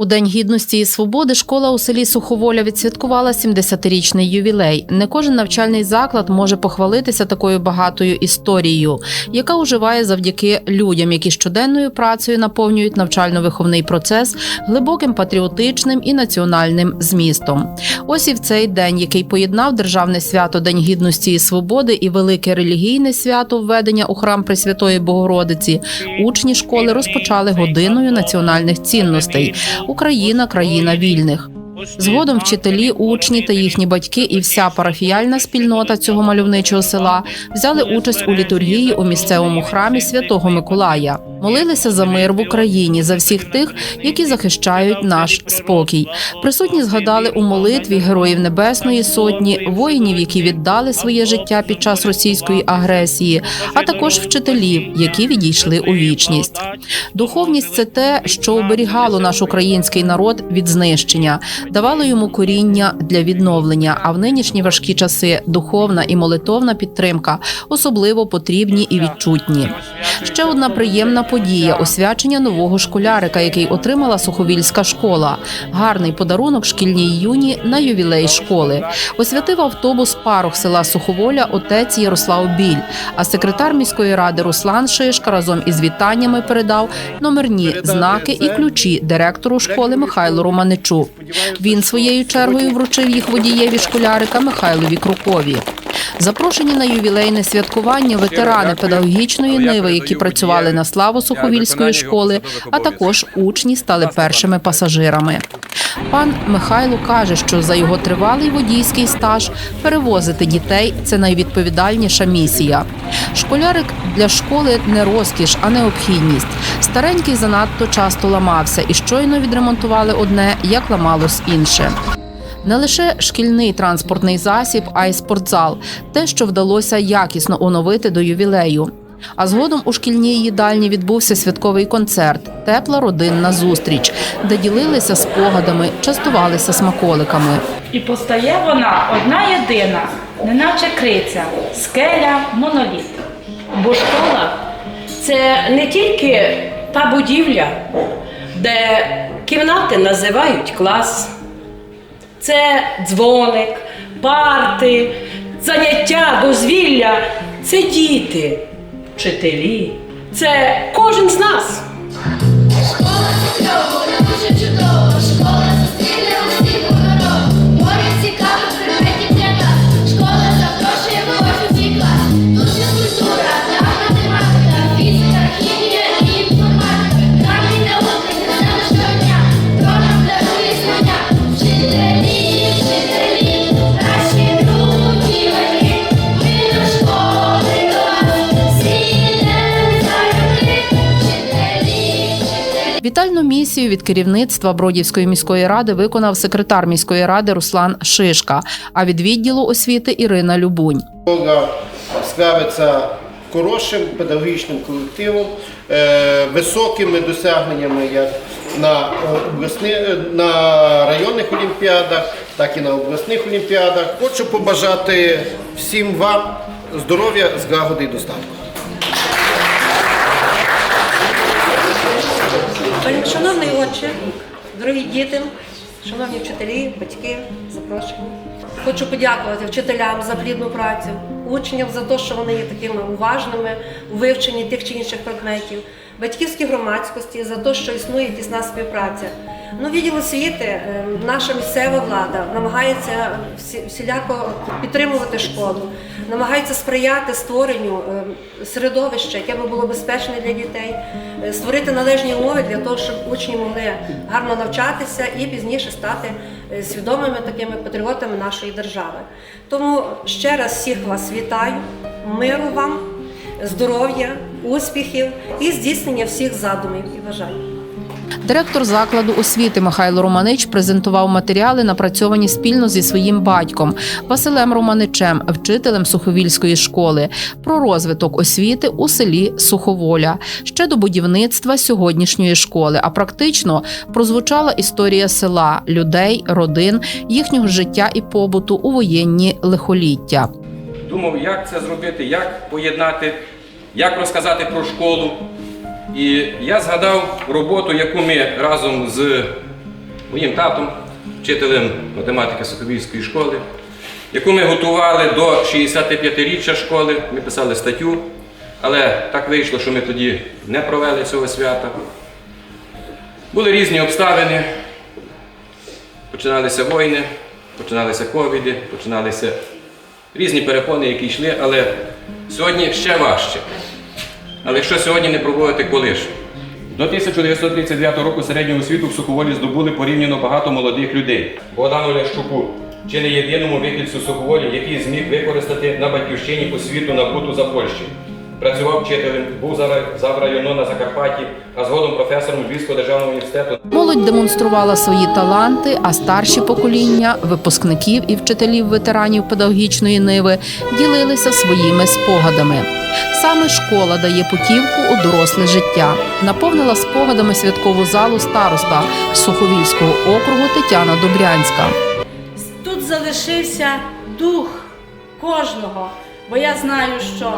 У День гідності і свободи школа у селі Суховоля відсвяткувала 70-річний ювілей. Не кожен навчальний заклад може похвалитися такою багатою історією, яка уживає завдяки людям, які щоденною працею наповнюють навчально-виховний процес глибоким патріотичним і національним змістом. Ось і в цей день, який поєднав державне свято День гідності і свободи і велике релігійне свято введення у храм Пресвятої Богородиці, учні школи розпочали годиною національних цінностей. Україна країна вільних. Згодом вчителі, учні та їхні батьки і вся парафіяльна спільнота цього мальовничого села взяли участь у літургії у місцевому храмі Святого Миколая. Молилися за мир в Україні, за всіх тих, які захищають наш спокій. Присутні згадали у молитві героїв Небесної Сотні, воїнів, які віддали своє життя під час російської агресії, а також вчителів, які відійшли у вічність. Духовність це те, що оберігало наш український народ від знищення, давало йому коріння для відновлення. А в нинішні важкі часи духовна і молитовна підтримка особливо потрібні і відчутні. Ще одна приємна подія освячення нового школярика, який отримала Суховільська школа. Гарний подарунок шкільній юні на ювілей школи. Освятив автобус парох села Суховоля отець Ярослав Біль. А секретар міської ради Руслан Шишка разом із вітаннями передав номерні знаки і ключі директору школи Михайлу Романичу. Він своєю чергою вручив їх водієві школярика Михайлові Крукові. Запрошені на ювілейне святкування ветерани педагогічної ниви, які працювали на славу Суховільської школи, а також учні стали першими пасажирами. Пан Михайло каже, що за його тривалий водійський стаж перевозити дітей це найвідповідальніша місія. Школярик для школи не розкіш, а необхідність. Старенький занадто часто ламався, і щойно відремонтували одне, як ламалось інше. Не лише шкільний транспортний засіб, а й спортзал те, що вдалося якісно оновити до ювілею. А згодом у шкільній їдальні відбувся святковий концерт, тепла родинна зустріч, де ділилися спогадами, частувалися смаколиками. І постає вона одна єдина, неначе криця, скеля, моноліт. Бо школа це не тільки та будівля, де кімнати називають клас, це дзвоник, парти, заняття, дозвілля, це діти, вчителі, це кожен з нас. Школа це чудово, Місію від керівництва Бродівської міської ради виконав секретар міської ради Руслан Шишка, а від відділу освіти Ірина Любунь. Славиться хорошим педагогічним колективом, е, високими досягненнями як на, на районних олімпіадах, так і на обласних олімпіадах. Хочу побажати всім вам здоров'я, злагоди і достатку. Отче, дорогі діти, шановні вчителі, батьки, запрошені. Хочу подякувати вчителям за плідну працю, учням за те, що вони є такими уважними у вивченні тих чи інших предметів, батьківській громадськості за те, що існує тісна співпраця. Ну, відділ освіти, е, наша місцева влада намагається всіляко підтримувати школу, намагається сприяти створенню е, середовища, яке би було безпечне для дітей, е, створити належні умови для того, щоб учні могли гарно навчатися і пізніше стати свідомими такими патріотами нашої держави. Тому ще раз всіх вас вітаю, миру вам, здоров'я, успіхів і здійснення всіх задумів і бажань. Директор закладу освіти Михайло Романич презентував матеріали, напрацьовані спільно зі своїм батьком Василем Романичем, вчителем Суховільської школи, про розвиток освіти у селі Суховоля ще до будівництва сьогоднішньої школи. А практично прозвучала історія села, людей, родин, їхнього життя і побуту у воєнні лихоліття. думав, як це зробити, як поєднати, як розказати про школу. І я згадав роботу, яку ми разом з моїм татом, вчителем математики Соколівської школи, яку ми готували до 65-річчя школи. Ми писали статтю, але так вийшло, що ми тоді не провели цього свята. Були різні обставини, починалися війни, починалися ковіди, починалися різні перепони, які йшли, але сьогодні ще важче. Але якщо сьогодні не проводити, коли ж? До 1939 року середню освіту в Суховолі здобули порівняно багато молодих людей. Богдану Лящуку, чи не єдиному вихідцю Суховолі, який зміг використати на батьківщині освіту набуту за Польщі. Працював вчителем, був зав району на Закарпатті, а згодом професором Львівського державного університету Молодь демонструвала свої таланти, а старші покоління випускників і вчителів ветеранів педагогічної ниви ділилися своїми спогадами. Саме школа дає путівку у доросле життя. Наповнила спогадами святкову залу староста Суховільського округу Тетяна Добрянська. Тут залишився дух кожного, бо я знаю, що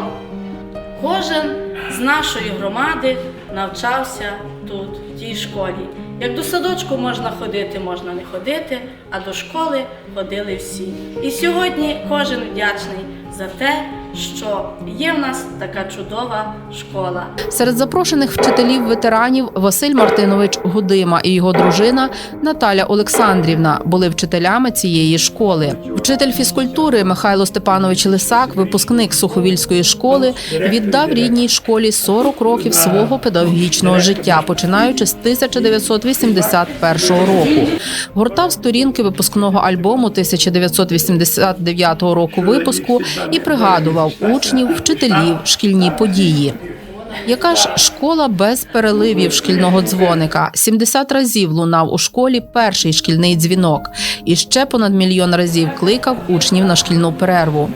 кожен з нашої громади навчався тут, в тій школі. Як до садочку можна ходити, можна не ходити, а до школи ходили всі. І сьогодні кожен вдячний за те, що є в нас така чудова школа. Серед запрошених вчителів ветеранів Василь Мартинович Гудима і його дружина Наталя Олександрівна були вчителями цієї школи. Вчитель фізкультури Михайло Степанович Лисак, випускник Суховільської школи, віддав рідній школі 40 років свого педагогічного життя, починаючи з 1981 року. Гортав сторінки випускного альбому 1989 року випуску і пригадував учнів, вчителів, шкільні події. Яка ж школа без переливів шкільного дзвоника? 70 разів лунав у школі перший шкільний дзвінок, і ще понад мільйон разів кликав учнів на шкільну перерву.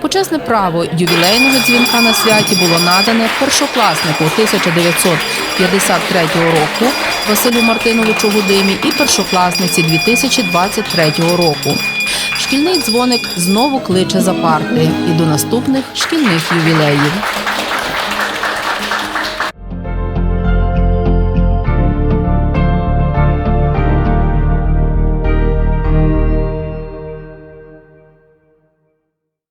Почесне право ювілейного дзвінка на святі було надане першокласнику 1953 року Василю Мартиновичу Гудимі і першокласниці 2023 року. Шкільний дзвоник знову кличе за парти і до наступних шкільних ювілеїв.